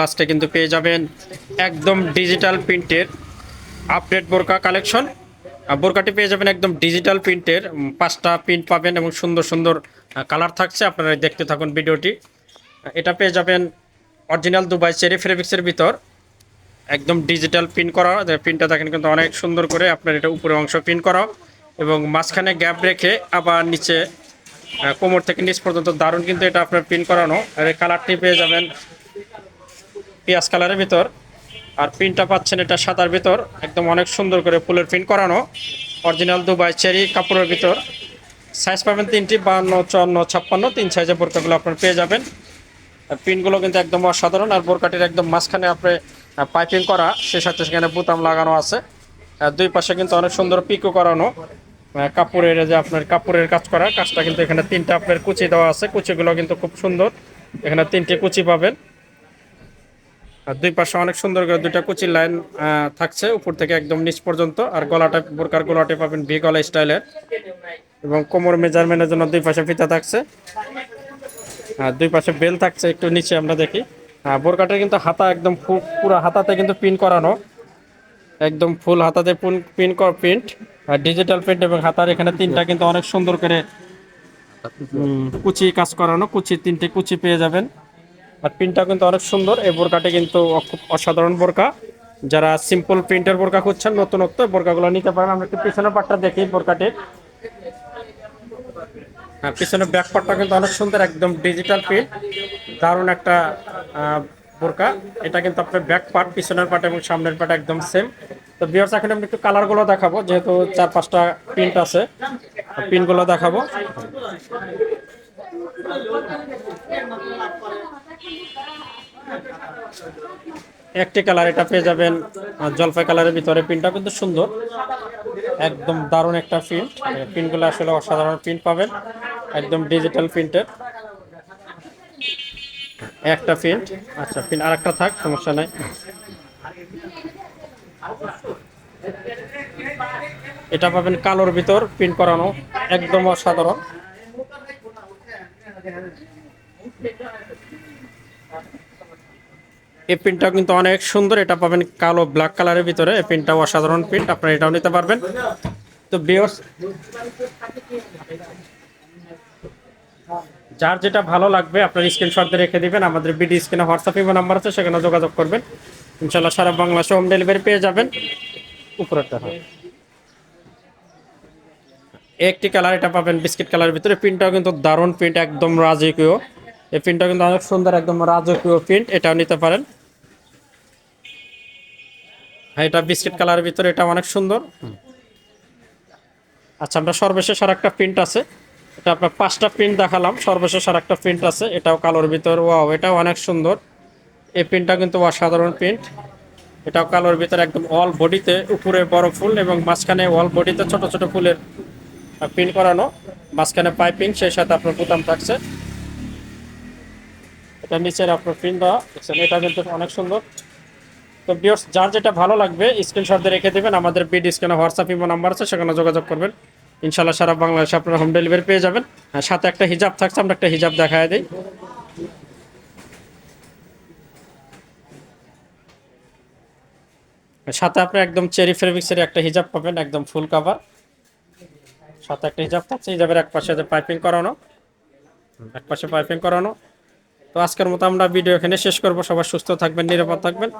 লাস্টে কিন্তু পেয়ে যাবেন একদম ডিজিটাল প্রিন্টের আপডেট বোরকা কালেকশন বোরকাটি পেয়ে যাবেন একদম ডিজিটাল প্রিন্টের পাঁচটা প্রিন্ট পাবেন এবং সুন্দর সুন্দর কালার থাকছে। আপনারা দেখতে থাকুন ভিডিওটি। এটা পেয়ে যাবেন অরিজিনাল দুবাই চেরি ফেব্রিক্সের ভিতর। একদম ডিজিটাল প্রিন্ট করা। প্রিন্টটা দেখেন কিন্তু অনেক সুন্দর করে আপনার এটা উপরে অংশ প্রিন্ট করা। এবং মাঝখানে গ্যাপ রেখে আবার নিচে কোমর থেকে নিচ পর্যন্ত দারুণ কিন্তু এটা আপনার প্রিন্ট করানো। আর এই কালারটি পেয়ে যাবেন পেঁয়াজ কালারের ভিতর। আর প্রিন্টটা পাচ্ছেন এটা সাদার ভিতর। একদম অনেক সুন্দর করে ফুলের প্রিন্ট করানো। অরিজিনাল দুবাই চেরি কাপড়ের ভিতর। সাইজ পাবেন তিনটি বান্ন চুয়ান্ন, ছাপ্পান্ন। তিন সাইজের বোরকাগুলো আপনার পেয়ে যাবেন। প্রিন্টগুলো কিন্তু একদম অসাধারণ। আর বোরকাটির একদম মাঝখানে আপনি পাইপিং করা। সে সাথে সেখানে বোতাম লাগানো আছে। দুই পাশে কিন্তু অনেক সুন্দর পিকো করানো। কাপড়ের যে আপনার কাপড়ের কাজ করা। কাজটা কিন্তু এখানে তিনটা আপনার কুচি দেওয়া আছে। কুচিগুলো কিন্তু খুব সুন্দর। এখানে তিনটে কুচি পাবেন। দুই পাশে অনেক সুন্দর করে দুইটা কুচির লাইন থাকছে উপর থেকে একদম নিচ পর্যন্ত, আর গলাটা বোরকার গলাটি পাবেন ভি গলা স্টাইলের। এবং কোমর মেজারমেন্টের জন্য দুই পাশে ফিতা থাকছে। আর দুই পাশে বেল থাকছে একটু নিচে আমরা দেখি। বোরকাটা কিন্তু হাতা একদম পুরো হাতাতে কিন্তু পিন করানো। একদম ফুল হাতাতে পিন কর, প্রিন্ট। আর ডিজিটাল প্রিন্ট এবং হাতার এখানে তিনটা কিন্তু অনেক সুন্দর করে কুচি কাজ করানো। কুচি, তিনটে কুচি পেয়ে যাবেন। আর প্রিন্টটা কিন্তু অনেক সুন্দর। এই বোরকাটি কিন্তু অসাধারণ বোরকা। যারা সিম্পল প্রিন্টের বোরকা খুঁজছেন, নতুনত্ব বোরকাগুলো নিতে পারেন। আমরা একটু পিছনের পাটটা দেখি বোরকাটির। হ্যাঁ পিছনের ব্যাক পাটটা কিন্তু অনেক সুন্দর, একদম ডিজিটাল প্রিন্ট দারুণ একটা বোরকা। এটা কিন্তু আপনার ব্যাক পার্ট পিছনের পার্ট এবং সামনের পার্ট একদম সেম তো বিয়ার্স এখন আমি একটু কালারগুলো দেখাবো। যেহেতু চার পাঁচটা প্রিন্ট আছে প্রিন্টগুলো দেখাবো। একটি কালার এটা পেয়ে যাবেন জলপাই কালারের ভিতরে প্রিন্টটা কিন্তু সুন্দর। একদম দারুণ একটা প্রিন্ট প্রিন্টগুলো আসলে অসাধারণ প্রিন্ট পাবেন, একদম ডিজিটাল প্রিন্টের একটা প্রিন্ট আচ্ছা প্রিন্ট আরেকটা থাক, সমস্যা নাই। এটা পাবেন কালোর ভিতর প্রিন্ট করানো, একদম অসাধারণ। এই প্রিন্টটা কিন্তু অনেক সুন্দর। এটা পাবেন কালো ব্ল্যাক কালারের ভিতরে। এই প্রিন্টটাও অসাধারণ প্রিন্ট আপনারা এটাও নিতে পারবেন। তো বিয়র্স যার যেটা ভালো লাগবে, আপনার স্ক্রিনশট দিয়ে রেখে দিবেন। আমাদের বিডি স্ক্রিনে হোয়াটসঅ্যাপ ইমো নাম্বার আছে, সেখানে যোগাযোগ করবেন। ইনশাল্লাহ সারা বাংলাদেশে হোম ডেলিভারি পেয়ে যাবেন। উপরেরটা হয়। একটি কালার এটা পাবেন বিস্কিট কালারের ভিতরে। প্রিন্টটাও কিন্তু দারুণ প্রিন্ট একদম রাজকীয়। এই প্রিন্টটা কিন্তু অনেক সুন্দর, একদম রাজকীয় প্রিন্ট এটাও নিতে পারেন। এটা বিস্কিট কালারের ভিতরে এটা অনেক সুন্দর। আচ্ছা আমরা সর্বশেষ আর একটা প্রিন্ট আছে। এটা আপনার পাঁচটা প্রিন্ট দেখালাম, সর্বশেষ আর একটা প্রিন্ট আছে। এটাও কালোর ভিতর, ওয়াও, এটাও অনেক সুন্দর। এই প্রিন্টটা কিন্তু অসাধারণ প্রিন্ট। এটাও কালোর ভিতরে একদম অল বডিতে, উপরে বড় ফুল এবং মাঝখানে অল বডিতে ছোট ছোট ফুলের প্রিন্ট করানো। মাঝখানে পাইপিং, সেই সাথে আপনার বোতাম থাকছে। এটা নিচের আপনার প্রিন্ট দেওয়া এটা কিন্তু অনেক সুন্দর। তো বিয়ার্স যার যেটা ভালো লাগবে স্ক্রিনশট দিয়ে রেখে দেবেন। আমাদের বিডি স্ক্রিনে হোয়াটসঅ্যাপ ইমো নাম্বার আছে, সেখানে যোগাযোগ করবেন। ইনশাল্লাহ সারা বাংলাদেশে আপনারা হোম ডেলিভারি পেয়ে যাবেন। সাথে একটা হিজাব থাকছে, আমরা একটা হিজাব দেখায় দিই। সাথে আপনি একদম চেরি ফেব্রিক্সের একটা হিজাব পাবেন, একদম ফুল কাভার সাথে একটা হিজাব থাকছে হিজাবের এক পাশে পাইপিং করানো। এক পাশে পাইপিং করানো। তো আজকের মতো আমরা ভিডিও এখানে শেষ করব। সবাই সুস্থ থাকবেন, নিরাপদ থাকবেন।